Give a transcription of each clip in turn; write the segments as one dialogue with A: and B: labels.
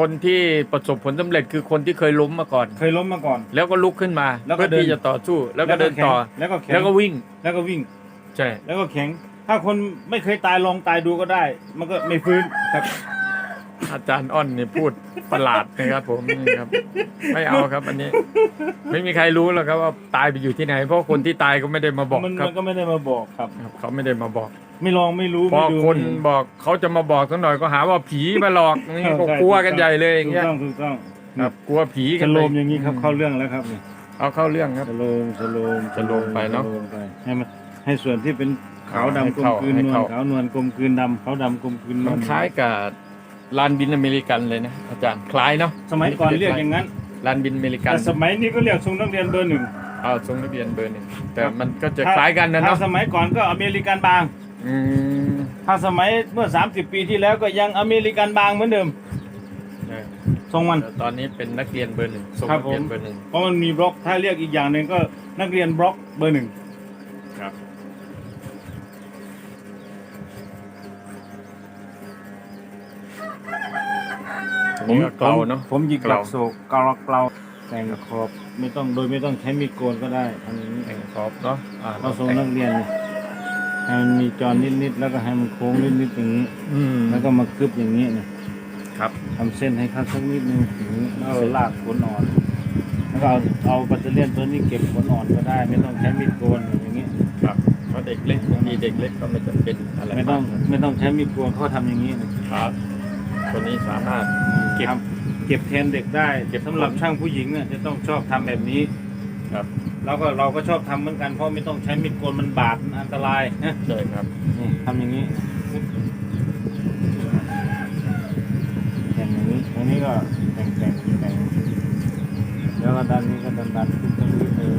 A: คนที่ประสบผลสำเร็จคือคนที่เคยล้มมาก่อน
B: เคยล้มมาก่อน
A: แล้วก็ลุกขึ้นมา
B: แล้วก็
A: เพื่อ
B: เดิน
A: ที่จะต่อสู้ แล้วก็เดิน
B: แข็ง
A: ต่อ
B: แล้วก็แข็ง
A: แล้วก็วิ่ง
B: แล้วก็วิ่ง
A: ใช่
B: แล้วก็แข็ง ถ้าคนไม่เคยตายลองตายดูก็ได้ มันก็ไม่ฟื้นครับ
A: อาจารย์อ้อนนี่พูดประหลาดนะครับ ผมนี่ครับ ไม่เอาครับ อันนี้ ไม่มีใครรู้หรอกครับว่าตายไปอยู่ที่ไหน เพราะคนที่ตายก็ไม่ได้มาบอก
B: มัน
A: ครับ
B: มันก็ไม่ได้มาบอกครับ
A: ครับเขาไม่ได้มาบอก
B: ไม่ลองไม่รู้
A: พอ
B: ไม่ดู
A: คนบอกเขาจะมาบอกสักหน่อยก็หาว่าผีมาหลอกนี่ก็
B: ใช่
A: กลัวกันใหญ่เลยอย่าง
B: ถูก
A: เงี้ย
B: ต้องถูกต้อง
A: ครับกลัวผีกั
B: ส
A: น
B: โล
A: เลย
B: มอย่างนี้ครับเข้าเรื่องแล้วครับนี่
A: เอาเข้าเรื่องครับ
B: สโลมสโลม
A: สโลมไปเนอะ
B: สโลมไปให้มันให้ส่วนที่เป็นขาว
A: ให้
B: ดำกลม
A: เข้าก
B: ลืน
A: ให้
B: นวล
A: เข้า
B: ขาวนวลกลมกลืนดำขาวดำกลมกลืนนว
A: มั
B: ล
A: นคล้ายกับ ลานบินอเมริกันเลยนะอาจารย์คล้ายเนาะ
B: สมัยก่อนเรียกอย่างนั้น
A: ลานบินอเมริกัน
B: แต่สมัยนี้ก็เรียกทรงนักเรียนเบอร์หนึ่ง
A: เอาทรงนักเรียนเบอร์หนึ่งแต่
B: ครับ
A: มันก็จะคล้ายกันนะ
B: ถ้า
A: เนาะ
B: สมัยก่อนก็อเมริกันบาง
A: อืม
B: ถ้าสมัยเมื่อ 30 ปีที่แล้วก็ยังอเมริกันบางเหมือนเดิม
A: ใช่
B: ทรงมัน
A: แต่ตอนนี้เป็นนักเรียนเบอร์หนึ่งทรง
B: ครับ
A: นักเรียน
B: ผม
A: เบอร์หนึ่ง
B: เพราะมันมีบล็อกถ้าเรียกอีกอย่างหนึ่งก็นักเรียนบล็อกเบอร์หนึ่ง
A: ครับ ผมก็เกลาเนาะ
B: ผมหยิกหลัก
A: เกลา
B: โศกเกลาเกลาแต่งขอบไม่ต้องโดยไม่ต้องใช้มีดโกนก็ได้ทำอย่างนี้
A: แต่งขอบเนาะอ่า
B: เราทรงนักเรียนให้มันมีจอนิดๆแล้วก็ให้มันโค้งนิดๆอย่างนี้
A: อืม
B: แล้วก็มาคึบอย่างนี้นะครับทำเส้นให้คัดสักนิดนึงอย่างนี้แล้วเอาลากขนอ่อนแล้วก็เอาเอาปัตเตอร์เลียนตัวนี้เก็บขนอ่อนก็ได้ ไม่ต้องใช้มีดโกนอย่างนี้
A: ครับเพราะเด็กเล็กบางทีเด็กเล็กก็ไม่จำเป็นอะไร
B: ไม่ต้องา
A: ก
B: ไม่ต้องใช้มีดโกนเขาทำอย่างนี้นะครับ
A: ตัวนี้สามารถเก็บ
B: ทำเก็บแทนเด็กได้
A: เก็บ
B: สำหรับช่างผู้หญิงเนี่ยจะต้องชอบทำแบบนี้
A: ครับ
B: แล้วก็เราก็ชอบทำเหมือนกันเพราะไม่ต้องใช้มีดโกนมันบาดมันอันตรายนะ
A: ใช่ครับ
B: นี่ทำอย่างนี้แต่งอย่างนี้อันนี้ก็แต่งแต่งแต่งแล้วก็ด้านนี้ก็ดันดันขึ้นตรงนี้เออ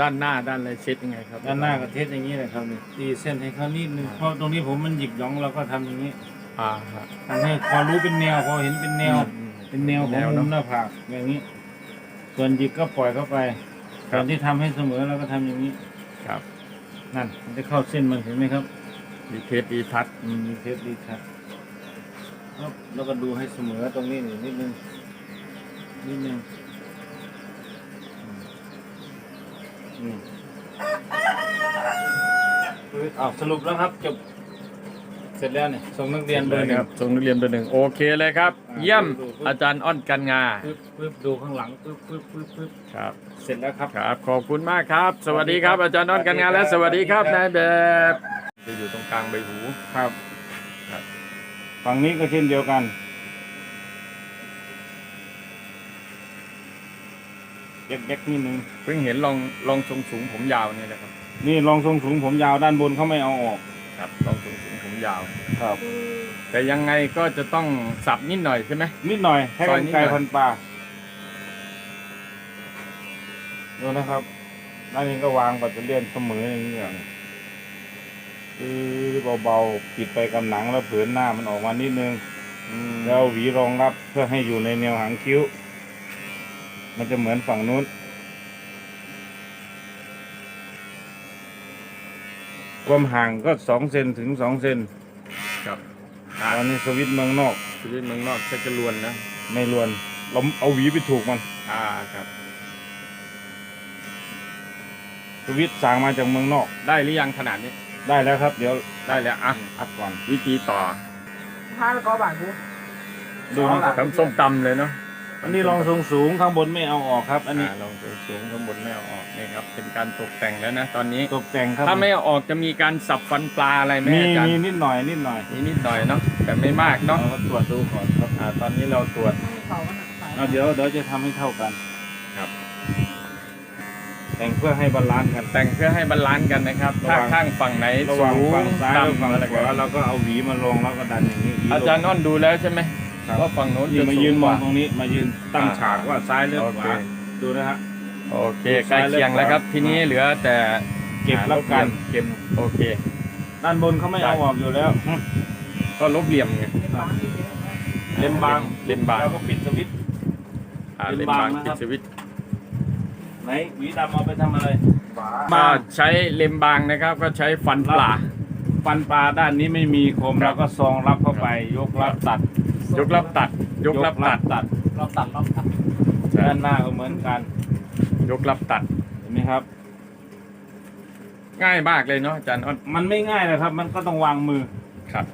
A: ด้านหน้าด้านอะไรเช็ดยังไงครับ
B: ด้านหน้าก็เทสอย่างนี้เลยครับนี่ตีเส้นให้เขานิดนึงเพราะตรงนี้ผมมันหยิบหยองเราก็ทำอย่างนี้
A: อ่าฮะ
B: ทำให้พอรู้เป็นแนวพอเห็นเป็นแนว
A: อืม
B: เป็นแนวของ
A: แนว
B: มุ
A: เนอะ
B: มหน้าผากอย่างนี้ ส่วนหยิกก็ปล่อยเข้าไป
A: ครั
B: ส่
A: บ
B: วนที่ทำให้เสมอเราก็ทำอย่างนี้
A: ครับ
B: นั่นมันจะเข้าเส้นมันเห็นไหมครับ
A: ดีเทสดีทัช
B: อืมมีเทสดีครับครับแล้วก็ดูให้เสมอตรงนี้นี่นิดนึงนิดนึง อืมอืมอ้าวสรุปแล้วครับจบเสร็จแล้วเนี่ยส่งนักเรียนเบอร์หนึ่ง
A: ครับทรงนักเรียนเบอร์หนึ่งโอเคเลยครับ
B: อ่า
A: เยี่ยม
B: ดูดู
A: อาจารย์อ้อนกันงา
B: ปึ๊บปึ๊บดูข้างหลังปึ๊บปึ๊บปึ๊บปึ๊บ
A: ครับ
B: เสร็จแล้วครับ
A: ครับขอบคุณมากครับ สวัสดีครับอาจารย์อ้อนกันงาและสวัสดีครับนายแบบจะอยู่ตรงกลางใบหู
B: ครับ
A: ครับ
B: ฝั่งนี้ก็เช่นเดียวกัน แยกๆนิดนึง
A: เพิ่งเห็นลองลองทรงสูงผมยาวนี่แหละครับ
B: นี่รองทรงสูงผมยาวด้านบนเขาไม่เอาออก
A: ครับลองทรงสูงผมยาว
B: ครับ
A: แต่ยังไงก็จะต้องสับนิดหน่อยใช่ไหม
B: นิดหน่อยให้
A: ซ
B: ก
A: อย
B: ร
A: นิด
B: ไกร
A: หน่อย
B: พันปลาดูนะครับด้านนี้ก็วางปัตเตอร์เลียนเสมออย่างนี้ก่อนคือเบาๆ ปิดไปกับหนังแล้วเผืนหน้ามันออกมานิดนึง
A: อืม
B: แล้วเอาหวีรองรับเพื่อให้อยู่ในแนวหางคิ้ว มันจะเหมือนฝั่งนู้น ความห่างก็สองเซนถึงสองเซน
A: ครับ
B: ตอนนี้สวิตช์เมืองนอก
A: ชีวิตเมืองนอกชักจะลวนนะ
B: ไม่รวน เราเอาหวีไปถูกมัน
A: อ่าครับ
B: สวิตช์สั่งมาจากเมืองนอก
A: ได้หรือยังขนาดนี้
B: ได้แล้วครับ เดี๋ยว
A: ได้แล้วอะ
B: อัดก่อน
A: วิธีต่อ
C: ห้าแล้วก็บาทกู
B: ดูนะครับ
A: ทำส้มตำเลยเนาะ
B: อันนี้ลองทรงสูงข้างบนไม่เอาออกครับ อันนี้า
A: ลองสูงข้างบนไม่เอาออกนี่ครับเป็นการตกแต่งแล้วนะตอนนี้
B: ตกแต่งครับ
A: ถ้าไม่เอาออกจะมีการสับฟันปลาอะไรไหม
B: มี
A: อาจาร
B: มี
A: ย์
B: นิดหน่อยนิดหน่อย
A: มีนิดหน่อยเนาะแต่ไม่มากเนาะ
B: เราก็ตรวจดูก่อนครับ
A: อ่าตอนนี้เราตรวจ
C: เสามันหนักสาย
B: เอาเดี๋ยวเดี๋ยวจะทำให้เท่ากัน
A: ครับ
B: แต่งเพื่อให้บาลานซ์กัน
A: แต่งเพื่อให้บาลานซ์กันนะครับ
B: ระ
A: ถ้า
B: วัง
A: ข้างฝั่งไหน
B: ระห
A: สู
B: ว่าง
A: ง
B: ฝั่งซ้ายกับ
A: ต่ำ
B: ฝั่ง
A: อะไร
B: ข
A: ก็
B: วาเราก็เอาหวีมาลงแล้วก็ดันอย่างนี้หวีลง
A: อาจารย์นอนดูแล้วใช่ไหม
B: ครับ
A: ว่าฝั่งโน้น
B: นี่
A: จะ
B: มา
A: สู
B: ยื
A: ง
B: น
A: ก
B: มอง
A: ว่า
B: ตรงนี้มายืนตั้ง
A: อ่า
B: ฉากว่าซ้ายหรือ
A: โอ
B: ข
A: เค
B: วาดูนะฮะ
A: โอเคใกล้เคียงแล้วครับ ทีนี้เหลือแต่
B: เก็บรับกัน
A: เก็บโอเค
B: ด้านบนเขาไม่เอาออกอยู่แล้ว
A: ก็ลบเหลี่ยมไง
C: เป็นบางที่เยอะ
B: เล่มบาง
A: เล่มบาง
B: แล้วก็ปิดสวิตช์
A: อ่า
B: เล่
A: เล่ม
B: มบาง
A: บาง
B: นะครับ
A: ปิดสวิตช์
B: ไหนหวีดำเอาไปทำอะไร
A: ก็ใช้เล็มบางนะครับ ก็ใช้ฟันปลา
B: ฟันปลาด้านนี้ไม่มีคม
A: ครับ
B: แล้วก็ซองรับเข้าไปยกรับตัด
A: ยกรับตัด ยกรับตัด
B: ตัด
C: เราตัดเราตัด
B: ด้านหน้าก็เหมือนกัน
A: ยกรับตัด
B: เห็นไหมครับ
A: ง่ายมากเลยเนาะอาจารย์อ้อน
B: มันไม่ง่ายนะครับ มันก็ต้องวางมือ
A: ครับ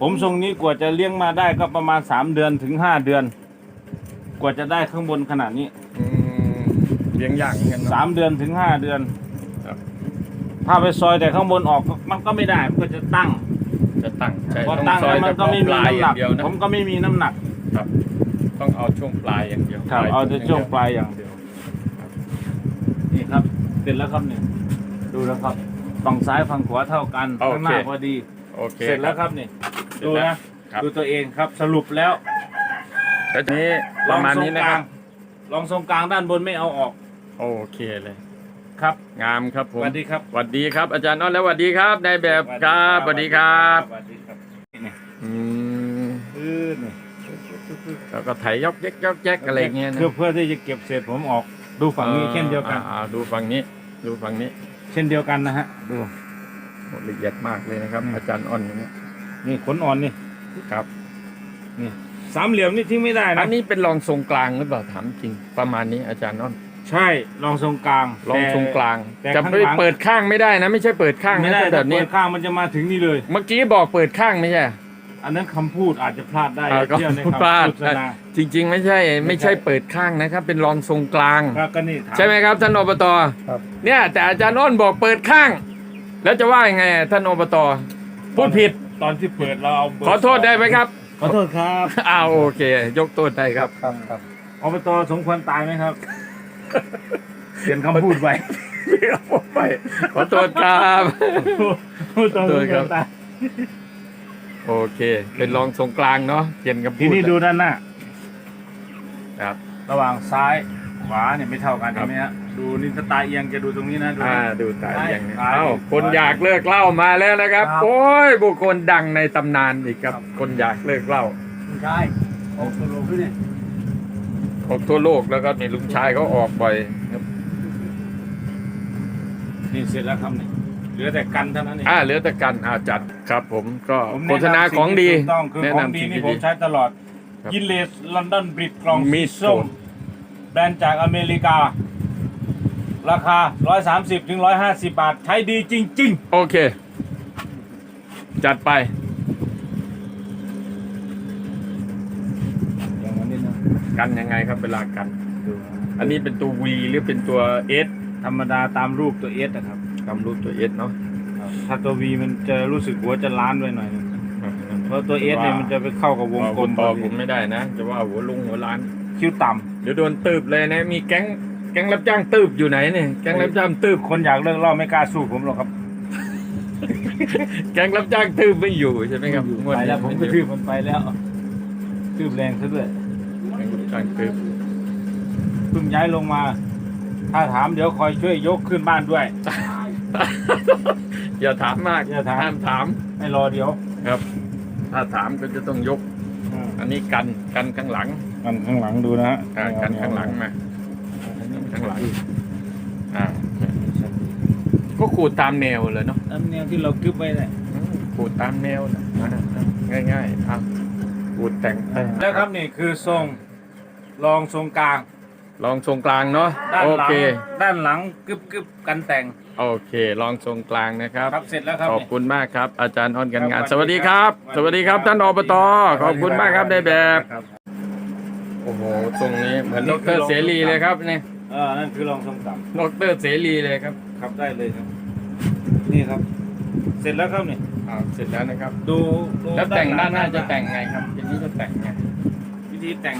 B: ผมทรงนี้กว่าจะเลี้ยงมาได้ก็ประมาณสามเดือนถึงห้าเดือน กว่าจะได้ข้างบนขนาดนี้
A: อืมเลี้ยงยากเหมือนกันเนอะ
B: สามเดือนถึงห้าเดือน
A: ครับ
B: ถ้าไปซอยแต่ข้างบนออกมันก็ไม่ได้ มันก็จะตั้ง
A: จะตั้งใช่
B: พอ
A: ต้อง
B: ตั้ง
A: ซอ
B: แล้
A: ยว
B: มันก็ไม่มี
A: ปลาย
B: น้ำ
A: อ
B: หนั
A: ย่ากงเดียวนะ
B: ผมก็ไม่มีน้ำหนัก
A: ครับ ต้องเอาช่วงปลายอย่างเดียว
B: ครับ
A: ปลย
B: เอาแต่ช่วง
A: ย่ดีย
B: ปลายอย่างเดียวนี่ครับ เสร็จแล้วครับเนี่ยดูแล้วครับฝั่งซ้ายฝั่งขวาเท่ากัน
A: โอเค
B: ข้างหน้าพอดี
A: โอเค
B: เสร็จแล้วครับนี่
A: เสร็จ
B: ดู
A: แล้ว
B: นะ
A: ครับ
B: ดูตัวเองครับสรุปแล้ว
A: แล้วทีนี้ป
B: ลอ
A: ระ
B: ง
A: มาณ
B: ทรง
A: นี้นะ
B: ก
A: ค
B: ลา
A: รั
B: ง
A: บ
B: ลองทรงกลางด้านบนไม่เอาออก
A: โอเคเลย
B: ครับ
A: งามครับผ
B: ส
A: ม
B: วัสดีครับ
A: สวัสดีครับ อาจารย์อ้อนแล้วสวัสดีครับนายแบบครับสวัสดีครับ
B: สวัสดีครับนี่
A: อืม
B: พื้นนี่
A: แล้วก็ไถยอกแยกยอกแยกอะไรเงี้ยนะ
B: เพื่อเพื่อที่จะเก็บเศษผมออกดูฝั่งนี้เช่นเดียวกัน
A: อ่าดูฝั่งนี้ ดูฝั่งนี้
B: เช่นเดียวกันนะฮะดู
A: โหละเอียดมากเลยนะครับ
B: อืม
A: อาจารย์อ้อนเนี่ย
B: นี่ขนอ่อนนี่
A: ครับ
B: นี่สามเหลี่ยมนี่ทิ้งไม่ได้
A: อั
B: นะ
A: นนี้เป็นรองทรงกลางหรือเปล่าถามจริง ประมาณนี้อาจารย์อ้อน
B: ใช่ลองทรงกลาง
A: รองทรงกลาง
B: แต่
A: จะ
B: ข้าง
A: ไป
B: หลัง
A: เปิดข้างไม่ได้นะ ไม่ใช่เปิดข้าง
B: ไม่
A: นะ
B: ได้
A: ถ้าแบบนี้
B: เปิดข้างมันจะมาถึงนี่เลย
A: เมื่อกี้บอกเปิดข้างไม่ใช่
B: อันนั้นคำพูดอาจจะพลาดได้
A: อ่าก็
B: เที่ยวใน
A: พลาด
B: คำโฆษณา
A: จริง ๆ ไม่ใช่ไม่ใช่เปิดข้างนะครับ เป็นรองทรงกลาง
B: ครับก็นี่ถา
A: ใช่ไหมครับท่านอบต
B: ครับ
A: เนี่ยแต่อาจารย์อ้นบอกเปิดข้าง แล้วจะว่ายังไงท่านอบตพูดผิด
B: ตอนที่เปิดเราเอาเบร์
A: ขอโทษได้ไหมครับ
B: ขอโทษครับ
A: อ้าวโอเค ยกโทษได้ครับ
B: ครับครับอบตสมควรตายไหมครับ เปลี่ยนคำพูดไป
A: ไปขอโทษครับ
B: อบตสมควรตาย
A: โอเค เป็นรองทรงกลางเนาะเปลี่ยนกับ
B: ทีนี้ดูด้านหน้า
A: ครับ
B: ระหว่างซ้ายขวาเนี่ยไม่เท่ากัน
A: ครับ
B: ใช่ไหมฮะดูนี่สไตล์เอียงจะดูตรงนี้นะดู
A: อ่า
B: นะ
A: ดูตายอย่างนี้
B: ซ้าย
A: เอ้าคนอยากเลิกเหล่ามาแล้วนะครับ
B: ครับ
A: โอ้ยบุคคลดังในตำนานอีกครับ คนอยากเลิกเหล่า
C: ใช่โอ้โหลงด้วยเนี่ย
A: ออกทั่วโลกแล้วก็มีลุงชายเขาออกบ่อยครับ
B: นี่เสร็จแล้วครับนี่เหลือแต่กันเท่านั้นเอง
A: อ่าเหลือแต่กันอาจัดครับ ผมก็
B: ผม
A: โฆษณาของดี
B: แนะนำสิ่ที่ถูกต้องคือ
A: แนะ
B: ของ
A: นำ
B: ดี
A: สิ่ง
B: นี่
A: ที่
B: ผม
A: ดี
B: ใช้ตลอด
A: ครับ
B: ยินเลสลอนดอนบริดกล่อง
A: มี
B: สี
A: ด
B: ส้ม
A: โซน
B: แบรนด์จากอเมริกา ราคา 130ถึง150 บาท ใช้ดีจริง
A: โอเค จัดไป
B: ๆ อย่างนั้นนี่นะ
A: กันยังไงครับเวลากัน
B: ดู
A: อันนี้เป็นตัว V หรือเป็นตัว S
B: ธรรมดาตามรูปตัวเอสนะครับ
A: ตามรูปตัว S เนาะ
B: ถ้าตัววีมันจะรู้สึกหัวจะล้านไว้หน่อยนึงเพราะตัวเอสเนี่ยมันจะไปเข้ากับวงกลม
A: ต่อ
B: พอดี
A: ผมไม่ได้นะ จะว่าหัวลุงหัวล้าน
B: คิ้วต่
A: เดี๋ยวโดนตืบเลยนะ มีแก๊งแก๊งรับจ้างตืบอยู่ไหนเนี่ยแก๊งรับจ้างตืบำ
B: คนอยากเลิกเหล่าไม่กล้าสู้ผมหรอกครับ
A: แก๊งรับจ้างตืบไม่อยู่ใช่ไหมครับงวด
B: ไป
A: นี้
B: แล้วผมก็ทืบมันไปแล้วทืบแรงซะด้วย
A: แก๊งรับจ้างตืบ
B: เพิ่งย้ายลงมา ถ้าถามเดี๋ยวคอยช่วยยกขึ้นบ้านด้วย
A: อย่าถามมาก
B: อย่าถาม
A: ห้ามถาม
B: ให้รอเดี๋ยว
A: ครับ ถ้าถามก็จะต้องยก อันนี้กันกันข้างหลัง
B: กันข้างหลังดูนะฮะ
A: อ่ากันข้างหลังมาข้างหลังอ่าก็ขูดตามแนวเลยเนาะ
B: อันแนวที่เรากึบไว้เนี่ย
A: อืมขูดตามแนวนะอ่าง่ายๆอะขูดแต่ง
B: แล้วครับนี่คือทรง รองทรงกลาง
A: ลองทรงกลางเนาะ
B: ด้าน
A: โอ
B: หลัง
A: เค
B: ด้านหลังกึบกึบกันแต่ง
A: โอเค ลองทรงกลางนะครับ
B: ครับเสร็จแล้วครับ
A: ขอบ
B: นี่
A: คุณมากครับ อาจารย์อ้อนกันงาน
B: ครับ
A: สวัสดีครับ
B: ส
A: ส
B: วั
A: วั
B: ส
A: ส
B: ดี
A: ดี
B: ค
A: ค
B: รั
A: รับบท่านอบตขอบคุณมากครับได้แบบ
B: ครับ
A: โอ้โหทรงนี้เหมือนดรเสรีเลยครับนี่
B: เออนั่นคือรองทรงต่
A: ดรเสรีเลยครับำ
B: ครับได้เลยครับ นี่ครับ เสร็จแล้วครับนี่
A: อ่าเสร็จแล้วนะครับ
B: ดูดู
A: แล้วแต่งด้านหน้า
B: ลั
A: จะแต่งไงครับทีนี้จะแต่งไง
B: วิธีแต่ง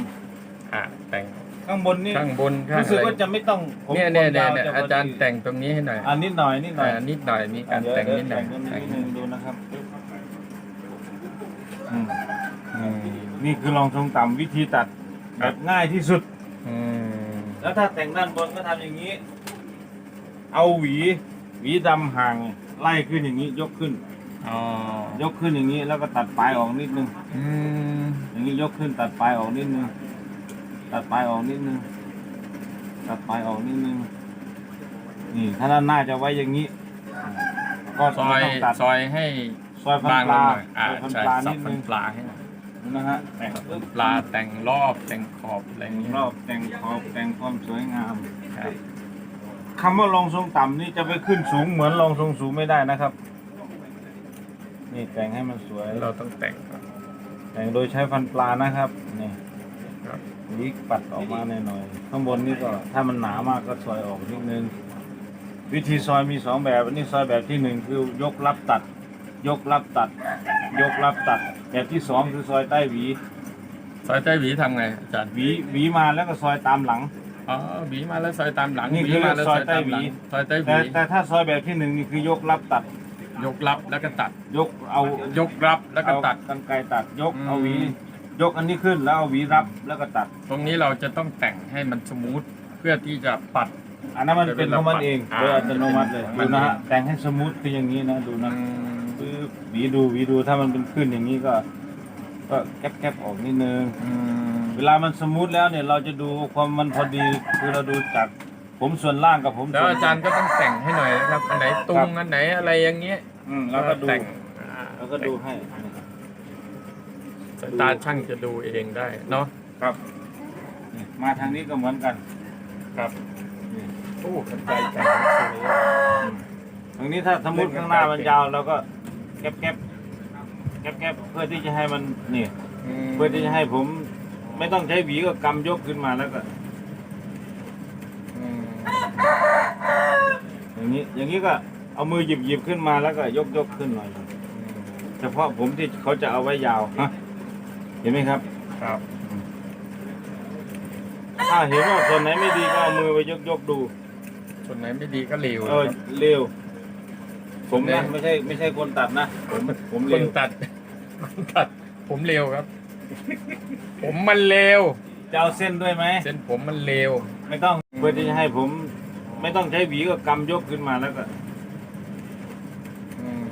A: อ่าแต่ง
B: ข้างบนนี่
A: ข้างบนข้าง
B: รู้สึก
A: อะไร
B: ว่าจะไม่ต้องผม
A: เนี่ยเนี่ยเนี่ย
B: ผม
A: เนี่ย
B: วจะ
A: อาจารย์
B: พดี
A: แต่งตรงนี้ให้หน่อย
B: อ่านิดหน่อยนิดหน่อย
A: อ่านิดหน่อยมีการแต่งนิดหน่อย
B: เว
A: แต่ง
B: นิดนึงดูนะครับอืม
A: อืม
B: นี่คือรองทรงต่ำวิธีตัด
A: ครั
B: แบบบง่ายที่สุด
A: อืม
B: แล้วถ้าแต่งด้านบนก็ทำอย่างนี้ เอาหวี หวีดำห่างไล่ขึ้นอย่างนี้ ยกขึ้น
A: อ๋อย
B: กขึ้นอย่างนี้แล้วก็ตัดปลายออกนิดนึง
A: อืม
B: อย่างนี้ยกขึ้นตัดปลายออกนิดนึง ตัดปลายออกนิดนึง ตัดปลายออกนิดนึง นี่ถ้าด้านหน้าจะไว้อย่างนี้ ก็
A: ซอย
B: ไม่ต้องตัด
A: ซอยให้
B: ซอยฟัน
A: บาง
B: ป
A: ลง
B: ลา
A: หน่อยอ่า
B: ซอยฟัน
A: ใช่
B: ปลา
A: สั
B: นิ
A: บ
B: ด
A: ฟั
B: นึ
A: น
B: ง
A: ปลาให้หน่อย
B: นะฮะ
A: แต่งปลาแต่งรอบแต่งขอบอะไรอย่างเงี้ย
B: รอบแต่งขอบแต่งความสวยงาม
A: ครับ
B: คำว่าลองทรงต่ำนี่จะไปขึ้นสูงเหมือนลองทรงสูงไม่ได้นะครับ นี่แต่งให้มันสวย
A: เราต้องแต่งก่อน
B: แต่งโดยใช้ฟันปลานะครับ นี่
A: ครับ
B: วิกปัดออกมาหน่อยๆข้างบนนี่ก็ถ้ามันหนามากก็ซอยออกนิดนึง วิธีซอยมีสองแบบอันนี้ซอยแบบที่หนึ่งคือยกรับตัด ยกรับตัด ยกรับตัด แบบที่สองคือซอยใต้หวี
A: ซอยใต้หวีทำไงอาจารย์
B: หวีหวีมาแล้วก็ซอยตามหลัง
A: อ๋อหวีมาแล้วซอยตามหลัง
B: นี่
A: หวี
B: คือ
A: มาแล้ว
B: ซ
A: ซ
B: อ
A: อยย
B: ใต้
A: ตามหลัง
B: หวี
A: ซอยใต้ห
B: แต่
A: วี
B: แต่ถ้าซอยแบบที่หนึ่งนี่คือยกรับตัด
A: ยกรับแล้วก็ตัด
B: ยกเอา
A: ยกรับแล้วก็
B: เอา
A: ตัด
B: กันไกรตัดยก
A: อืม
B: เอาหวี ยกอันนี้ขึ้นแล้วเอาหวีรับแล้วก็ตัด
A: ตรงนี้เราจะต้องแต่งให้มันสมูทเพื่อที่จะปัด
B: อันนั้นมันเป็นของมันเอง
A: อ่า
B: โดยอัตโนมัติเลย
A: มั
B: ดู
A: น
B: นะฮะแต่งให้สมูทคืออย่างนี้นะดู
A: อื
B: นะ
A: ม
B: ปึ๊บหวีดูหวีดูถ้ามันเป็นขึ้นอย่างนี้ก็ ก็แคบๆออกนิดนึง
A: อืม
B: เวลามันสมูทแล้วเนี่ยเราจะดูความมันพอดีคือเราดูจากผมส่วนล่างกับผม
A: แล้ว
B: ส่วน
A: อาจารย์ก็ต้องแต่งให้หน่อยนะครับอันไหนตุ
B: ครั
A: ง
B: บ
A: อันไหนอะไรอย่างเงี้ย
B: อืมแล้วก็ดู
A: แต่งอ่า
B: แล้วก็ดูให้
A: สายตาช่างจะดูเองได้เนาะ
B: ครับนี่มาทางนี้ก็เหมือนกัน
A: ครับ
B: นี่
A: โอ้กันใจแต่งสวย
B: ทางนี้ถ้าสมมติข้างหน้ามันยาวเราก็แคบแคบแคบแคบเพื่อที่จะให้มันนี่
A: ม
B: เพื่อที่จะให้ผมไม่ต้องใช้หวีก็กำยกขึ้นมาแล้วก็
A: อืม
B: อย่างนี้อย่างนี้ก็เอามือหยิบหยิบขึ้นมาแล้วก็ยกยกขึ้นหน่อย เฉพาะผมที่เขาจะเอาไว้ยาวฮะ เห็นไหมครับ
A: ครับ
B: ถ้าเห็นว่าส่วนไหนไม่ดีก็เอามือไปยกยกดู
A: ส่วนไหนไม่ดีก็เหลว
B: เออ
A: นะครับ
B: เร็ว ผม
A: เนี่
B: นะ
A: ย
B: ไม่ใช่ไม่ใช่คนตัดนะ ผมผม
A: ค
B: เร็
A: น
B: ว
A: ตัดคนตัด ผมเร็วครับ ผมมันเร็ว
B: จะเอาเส้นด้วยไหม
A: เส้นผมมันเร็ว
B: ไม่ต้องเพื่อที่จะให้ผม ไม่ต้องใช้หวีก็กำยกขึ้นมาแล้วก็
A: อืม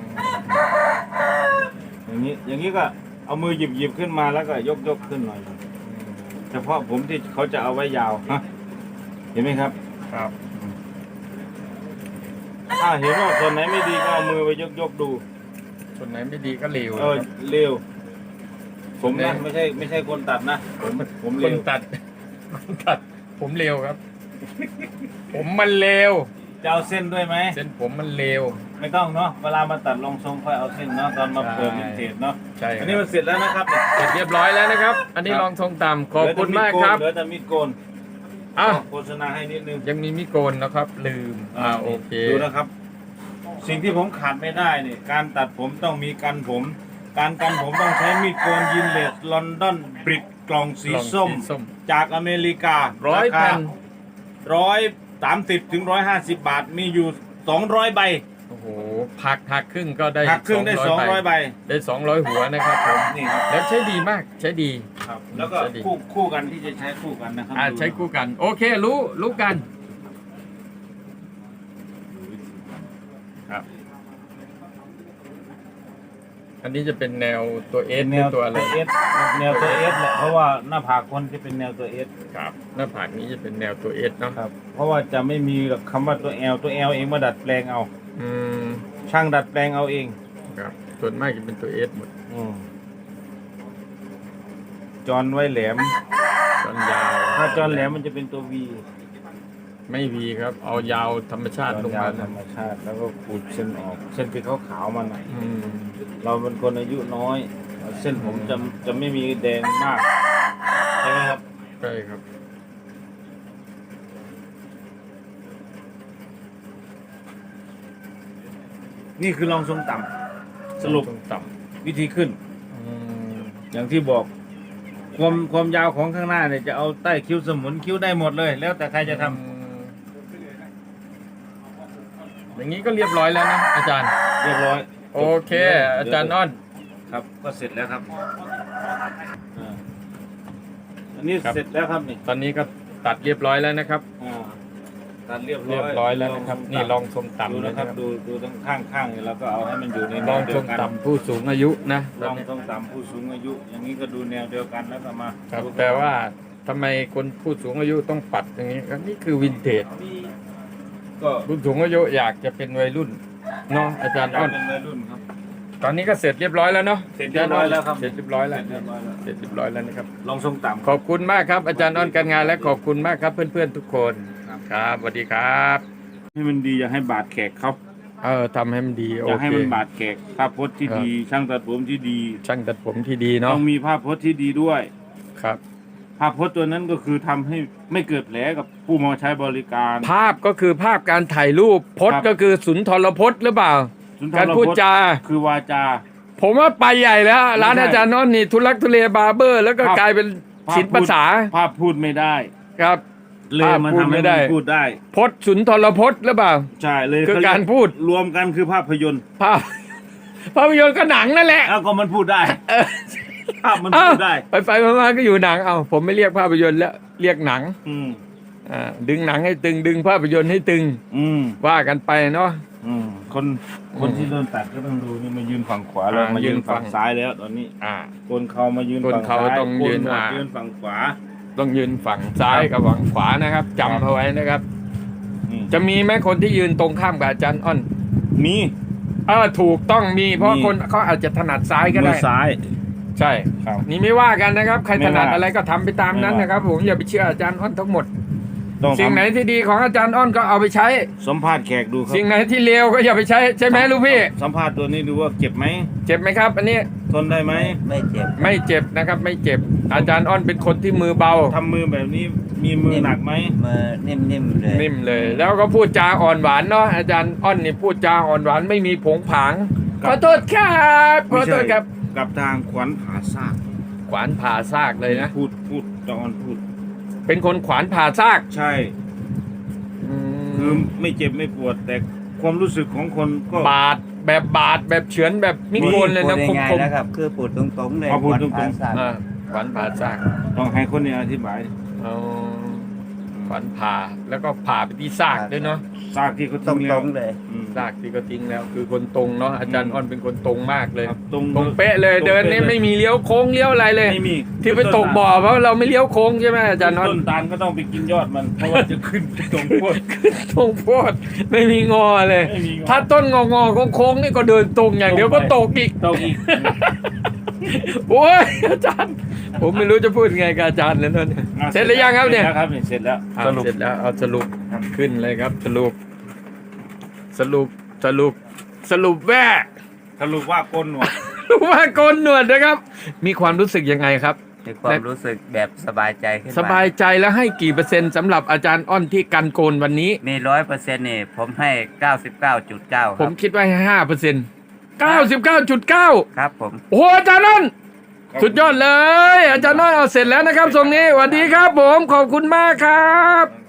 B: อย่างนี้อย่างนี้ก็ เอามือหยิบหยิบขึ้นมาแล้วก็ยกยกขึ้นหน่อย เฉพาะผมที่เขาจะเอาไว้ยาวฮะเห็นไหมครับ
A: ครับ
B: ถ้าเห็นว่าส่วนไหนไม่ดีก็เอามือไปยกยกดู
A: ส่วนไหนไม่ดีก็เหลว
B: เออ
A: ครับ
B: เร็ว ผม
A: เนี่
B: นะ
A: ย
B: ไม่ใช่ไม่ใช่คนตัดนะ ผมผม
A: ค
B: เร็
A: น
B: ว
A: ตัดคนตัด ผมเร็วครับ ผมมันเร็ว
B: จะเอาเส้นด้วยไหม
A: เส้นผมมันเร็ว
B: ไม่ต้องเนาะเวลามาตัดลงทรงค่อยเอาเส้นเนาะตอนมาเปิด
A: ใช่
B: วินเทจเนาะ
A: ใช่ค
B: อั
A: รั
B: น
A: บ
B: นี้มันเสร็จแล้วนะครับเนี่ย
A: เสร็จเรียบร้อยแล้วนะครับ อันนี้
B: ครับ
A: ลองทรงต่ำขอบคุณมากครับ
B: เหลือแต่มีดโกน
A: อะ
B: โฆษณาให้นิดนึง
A: ยังมีมิโกนนะครับ ลืมอ่าโอเค
B: ดูนะครับ สิ่งที่ผมขาดไม่ได้เนี่ยการตัดผมต้องมีกันผม การกันผมต้องใช้มีดโกนยินเลสลอนดอนบริดกล่องสี
A: กล่อง
B: ส้ม
A: สีส้ม
B: จากอเมริกา
A: ร้อยแผ่น
B: ร้อยสามสิบถึงร้อยห้าสิบบาทมีอยู่สองร้อยใบ
A: โอ้โหหักหักครึ่งก็ได้
B: หักครึ่งได้สองร้อยใบ
A: ได้สองร้อยหัวนะครับผม
B: นี่ครับ
A: แล้วใช้ดีมากใช้ดี
B: ครับ แล้วก็
A: ใช้ดี
B: คู่คู่กันที่จะใช้คู่กันนะครับ
A: อ่า
B: ดู
A: ใช้คู่กัน โอเครู้รู้กันครับ อันนี้จะเป็นแนวตัวเอ
B: เป็
A: ส
B: นแนว
A: ตัวอะไร
B: เอสแนวตัวเอสแหละเพราะว่าหน้าผากคนจะเป็นแนวตัวเอส
A: ครับ หน้าผากนี้จะเป็นแนวตัวเอสเนาะ
B: ครับเพราะว่าจะไม่มีหรอกคำว่าตัวแอลตัวแอลเองมาดัดแปลงเอา
A: อืม
B: ช่างดัดแปลงเอาเอง
A: ครับส่วนมากจะเป็นตัวเอสหมด
B: อืมจอนไว้แหลม
A: จอนยาว
B: ถ้าจอนแหลมมันจะเป็นตัววี
A: ไม่วีครับ เอายาวธรรมชาติลง
B: ยาว
A: มา
B: ธรรมชาติแล้วก็ขูดเส้นออก เส้นที่ขาวๆมันน่ะ
A: อืม
B: เราเป็นคนอายุน้อย เส้นผมจะจะไม่มีแดงมากใช่ไหมครับ
A: ใช่ครับ
B: นี่คือลองทรงต่ำสรุป
A: ตรงต่
B: วิธีขึ้นำ
A: อืม
B: อย่างที่บอก ความความยาวของข้างหน้าเนี่ยจะเอาใต้คิ้วสมุนคิ้วได้หมดเลย แล้วแต่ใครจะทำ
A: อืมอย่างนี้ก็เรียบร้อยแล้วนะอาจารย์
B: เรียบร้อย
A: โอเค อาจารย์อ้อน
B: ครับ ก็เสร็จแล้วครับอ่าอันนี้
A: ครับ
B: เสร็จแล้วครับนี่
A: ตอนนี้ก็ตัดเรียบร้อยแล้วนะครับ
B: อ่า ตัดเรียบร้อย
A: เรียบร้อยแล้วนะครับ นี่ลองทรง
B: ดู
A: ต่ำเลย
B: นะ
A: นะ
B: ค
A: ค
B: รั
A: รั
B: บบดูดูทั้งข้างข้างๆนี่แล้วก็เอาให้มันอยู่ในแน
A: ลอ
B: ว
A: ง
B: เดี
A: ท
B: ย
A: ร
B: ว
A: ง
B: กัน
A: ต่ำผู้สูงอายุนะ
B: ลอง
A: แบบนี้
B: ทรงต่ำผู้สูงอายุ อย่างนี้ก็ดูแนวเดียวกันแล้วก็มา
A: ครับ
B: ดู
A: แต่ว่าทำไมคนผู้สูงอายุต้องปัดอย่างนี้ครับนี่คือวินเทจ
B: ก็
A: รุ่นสูงอายุอยากจะเป็นวัยรุ่นเนาะอาจารย์
B: อยา
A: อ้
B: ก
A: อน
B: เป็นวัยรุ่นครับ
A: ตอนนี้ก็เสร็จเรียบร้อยแล้วเนาะ
B: เสร็จเรียบร้อยแล้วครับ
A: เสร็จเรียบร้อยแล้ว
B: เรียบร้อยแล้ว
A: เสร็จเรียบร้อยแล้วนะครับ
B: ลองทรงต่ำ
A: ขอบคุณมากครับอาจารย์อ้อนการงานและขอบคุณมากครับเพื่อนๆทุกคน
B: ครับ
A: ครับสวัสดีครับ
B: ให้มันดีอย่าให้บาดแขกเขา
A: เออทำให้มันดี
B: อ
A: โอย่างเค
B: ให้มันบาดแขกภาพพจน์ที่ดี ช่างตัดผมที่ดี
A: ช่างตัดผมที่ดี
B: ต้
A: เนาะ
B: องมีภาพพจน์ที่ดีด้วย
A: ครับ
B: ภาพพจน์ตัวนั้นก็คือทำให้ไม่เกิดแผลกับผู้มาใช้บริการ
A: ภาพก็คือภาพการถ่ายรูปพจ
B: ครั
A: น์
B: บ
A: ก็คือสุนทรพจน์หรือเปล่า
B: สุนทร
A: การพูด
B: พจน์
A: จา
B: คือวาจา
A: ผมว่าไปใหญ่แล้ว ร้าน
B: ไม่ใช่
A: อาจารย์น้อนนี่ทุลักทุเลบาร์เบอร์ แล้วก็
B: ภาพ
A: กลายเป็น
B: ภาพ
A: ศิลปภาษา
B: ภาพพูดไม่ได้
A: ครับ
B: เลย
A: ภาพ
B: มัน
A: พูด
B: ทำ
A: ไม่
B: ให้
A: ได้
B: มันพูดได้
A: พจน์สุนทรพจน์หรือเปล่า
B: ใช่เลย
A: คือ
B: เขเย
A: การพูด
B: รวมกันคือภาพยนตร์
A: ภาพ ภาพยนตร์ก็หนังนั่นแหละ
B: แล้วก็มันพูดได้
A: เออ
B: ภาพมัน
A: เอ้า
B: พูดได้
A: ไปไปๆมาๆก็อยู่หนัง เอาผมไม่เรียกภาพยนตร์แล้ว เรียกหนัง
B: อืม
A: อ่าดึงหนังให้ตึง ดึงภาพยนตร์ให้ตึง
B: อืม
A: ว่ากันไปเนาะ
B: อืมคนคน
A: อืม
B: ที่โดนตัดก็ต้องดูนี่มายืนฝั่งขวาแล้ว
A: อ่า
B: มายืน
A: ยืนฝั่
B: ฝั่ง
A: ง
B: ซ้ายแล้วตอนนี้
A: อ่า
B: โกนเขามายืน
A: โกน
B: ฝั่ง
A: เขา
B: ซ้าย
A: ต้องยืน
B: โกหวด
A: อ่า
B: ยืนฝั่งขวา
A: ต้องยืนฝั่งซ้ายกับฝั่งขวานะครับจำเอาไว้นะครับ
B: อืม
A: จะมีไหมคนที่ยืนตรงข้ามกับอาจารย์อ้อน
B: มี
A: เออถูกต้องมี เพราะ
B: มี
A: คนเขาอาจจะถนัดซ้ายก็
B: มื
A: ได้
B: อซ้าย
A: ใช่
B: ครับ
A: นี่ไม่ว่ากันนะครับ ใคร
B: ไม่
A: ถนัด
B: ว่า
A: อะไรก็ทำไปตามนั้น
B: ไม่ว่า
A: นะครับ ผมอย่าไปเชื่ออาจารย์อ้อนทั้งหมด
B: ต้อง
A: สิ่งไหน
B: ทำ
A: ที่ดีของอาจารย์อ้อนก็เอาไปใช้
B: สัมภาษณ์แขกดูครั
A: สิ่งไหนที่เลวก็อย่าไปใช้ใช่ไหมลูกพี่
B: สัมภาษณ์ตัวนี้ดูว่าเจ็บไหม
A: เจ็บไหมครับ อันนี้
B: ทนได้ไหม
C: ไม่เจ็บ
A: ไม่เจ็บนะครับไม่เจ็บ อาจารย์อ้อนเป็นคนที่มือเบา
B: ทำมือแบบนี้มีมือหนักไหม
C: มือนิ่มๆเลย
A: นิ่มเลย แล้วก็พูดจาอ่อนหวานเนาะอาจารย์อ้อนนี่พูดจาอ่อนหวานไม่มีผงผางขอโทษครับขอโทษครับ
B: กับทางขวัญผาซาก
A: ขวานผ่าซากเลยนะ
B: พูดพูดตอนพูด
A: เป็นคนขวานผ่าซาก
B: ใช่
A: อื
B: คือ
A: ม
B: ไม่เจ็บไม่ปวด แต่ความรู้สึกของคนก็
A: บาดแบบบาดแบบเฉือนแบบมิโกนเลยนะ
C: พู
A: ค
C: ด
A: ม
C: ง่าย
A: คม
C: ๆนะครับ คือพูดตรงๆเลย
B: เอาพูดตรงๆ
C: วันพาสา
A: อ่าขวานผ่าซาก
B: ต้องให้คนนี้อธิบาย
A: เอาขวานผ่าแล้วก็ผ่าไปที่ซากด้วยเนาะ
B: ซากที่เขา
C: ต
B: ทิ้งแล้
C: ร
B: ว
C: งๆเลย
B: อืม
A: ซากที่ก็ทิ้งแล้ว คือคนตรงเนาะอาจารย์อ้อนเป็นคนตรงมากเลย
B: ครับตรง
A: ตรงเป๊ะเลย
B: ตรง
A: เดินนี่
B: ป๊ะลย
A: ไม่มีเลี้ยวโค้งเลี้ยวอะไรเลย
B: ไม่มี
A: ที่ไปตกบ่อเพราะเราไม่เลี้ยวโค้งใช่ไหมอาจารย์อ้อน
B: ต้นตาลก็ต้องไปกินยอดมันเพราะว่าจะขึ้นตรงพวด
A: ตรงโพดไม่มีงอเลย
B: ไม่มีงอ
A: ถ้าต้นงองอโค้งๆนี่ก็เดินตรงอย่างเดียวก็ตกอีก
B: ตกอีก
A: โอ้ยอาจารย์ ผมไม่รู้จะพูดไงกับอาจารย์เลยนั่นยเสร็จหรือยังครับเนี่ย
B: สจแล้วครับเสร็จแล้ว
A: อะ
B: สรุป
A: เสร็จแล้วเอาสรุป
B: ครับ
A: ขึ้นเลยครับสรุป สรุปสรุปสรุปแว่
B: สรุปว่าโกนหนวด
A: ว่าโกนหนวดนะครับ มีความรู้สึกยังไงครับ
C: มีความรู้สึกแบบสบายใจขึ้นม
A: สบายใจแล้วให้กี่เปอร์เซ็นต์สำหรับอาจารย์อ้อนที่กันโกนวันนี้
C: มีร้อยเปอร์เซ็นต์นี่ผมให้เก้าสิบเก้าจุดเก้าค
A: ผ
C: รั
A: ม
C: บ
A: คิดว่าห้าเปอร์เซ็นต์เก้าสิบเก้าจุดเก้า
C: ครับผม
A: โอ้โหอาจารย์อ้อน สุดยอดเลย อาจารย์น้อยเอาเสร็จแล้วนะครับทรงนี้สวัสดีครับผมขอบคุณมากครับ